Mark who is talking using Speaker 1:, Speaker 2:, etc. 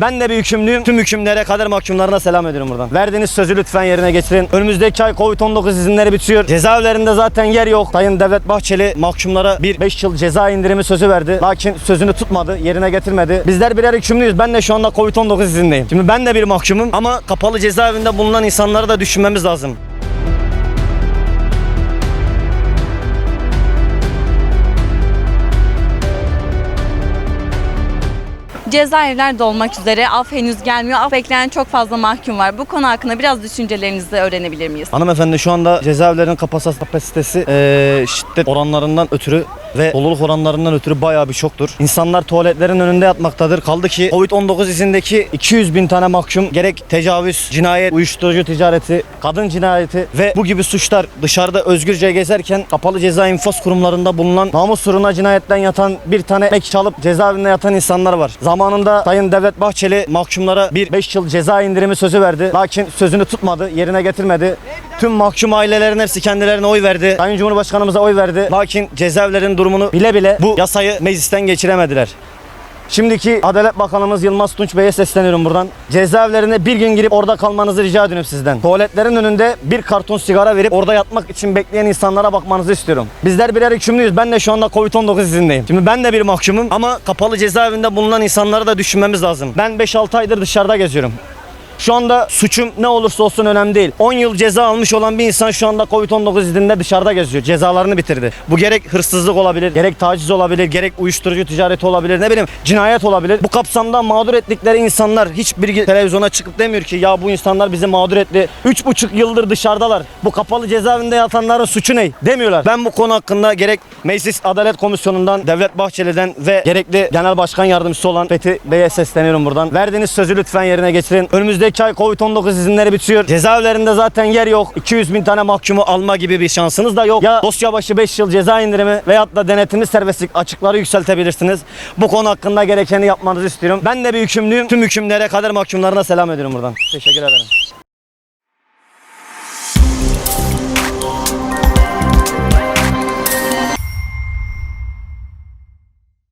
Speaker 1: Ben de bir hükümlüyüm. Tüm hükümlere, kader mahkumlarına selam ediyorum buradan. Verdiğiniz sözü lütfen yerine getirin. Önümüzdeki ay Covid-19 izinleri bitiyor. Cezaevlerinde zaten yer yok. Sayın Devlet Bahçeli mahkumlara bir 5 yıl ceza indirimi sözü verdi. Lakin sözünü tutmadı, yerine getirmedi. Bizler birer hükümlüyüz. Ben de şu anda Covid-19 izindeyim. Şimdi ben de bir mahkumum ama kapalı cezaevinde bulunan insanları da düşünmemiz lazım.
Speaker 2: Cezaevler dolmak üzere. Af henüz gelmiyor. Af bekleyen çok fazla mahkum var. Bu konu hakkında biraz düşüncelerinizi öğrenebilir miyiz?
Speaker 1: Hanımefendi şu anda cezaevlerinin kapasitesi, eee, şiddet oranlarından ötürü ve doluluk oranlarından ötürü bayağı bir şoktur. İnsanlar tuvaletlerin önünde yatmaktadır. Kaldı ki Covid-19 izindeki 200 bin tane mahkum gerek tecavüz, cinayet, uyuşturucu ticareti, kadın cinayeti ve bu gibi suçlar dışarıda özgürce gezerken kapalı ceza infaz kurumlarında bulunan namus uğruna cinayetten yatan bir tane ekmek çalıp cezaevinde yatan insanlar var. Zamanında Sayın Devlet Bahçeli mahkumlara bir 5 yıl ceza indirimi sözü verdi. Lakin sözünü tutmadı, yerine getirmedi. Tüm mahkum ailelerin hepsi kendilerine oy verdi. Sayın Cumhurbaşkanımıza oy verdi. Lakin cezaevlerin durumunu bile bile bu yasayı meclisten geçiremediler. Şimdiki Adalet Bakanımız Yılmaz Tunç Bey'e sesleniyorum buradan. Cezaevlerine bir gün girip orada kalmanızı rica ediyorum sizden. Tuvaletlerin önünde bir karton sigara verip orada yatmak için bekleyen insanlara bakmanızı istiyorum. Bizler birer hükümlüyüz. Ben de şu anda Covid-19 izindeyim. Şimdi ben de bir mahkumum ama kapalı cezaevinde bulunan insanları da düşünmemiz lazım. Ben 5-6 aydır dışarıda geziyorum. Şu anda suçum ne olursa olsun önemli değil. 10 yıl ceza almış olan bir insan şu anda Covid-19 izinde dışarıda geziyor. Cezalarını bitirdi. Bu gerek hırsızlık olabilir, gerek taciz olabilir, gerek uyuşturucu ticareti olabilir, ne bileyim cinayet olabilir. Bu kapsamda mağdur ettikleri insanlar hiçbir televizyona çıkıp demiyor ki ya bu insanlar bizi mağdur etti. 3,5 yıldır dışarıdalar. Bu kapalı cezaevinde yatanların suçu ne? Demiyorlar. Ben bu konu hakkında gerek Meclis Adalet Komisyonu'ndan, Devlet Bahçeli'den ve gerekli Genel Başkan Yardımcısı olan Fethi Bey'e sesleniyorum buradan. Verdiğiniz sözü lütfen yerine getirin. Önümüzdeki ay Covid-19 izinleri bitiyor. Cezaevlerinde zaten yer yok. 200 bin tane mahkumu alma gibi bir şansınız da yok. Ya dosya başı 5 yıl ceza indirimi veyahut da denetimli serbestlik açıkları yükseltebilirsiniz. Bu konu hakkında gerekeni yapmanızı istiyorum. Ben de bir hükümlüyüm. Tüm hükümlere, kader mahkumlarına selam ediyorum buradan. Teşekkür ederim.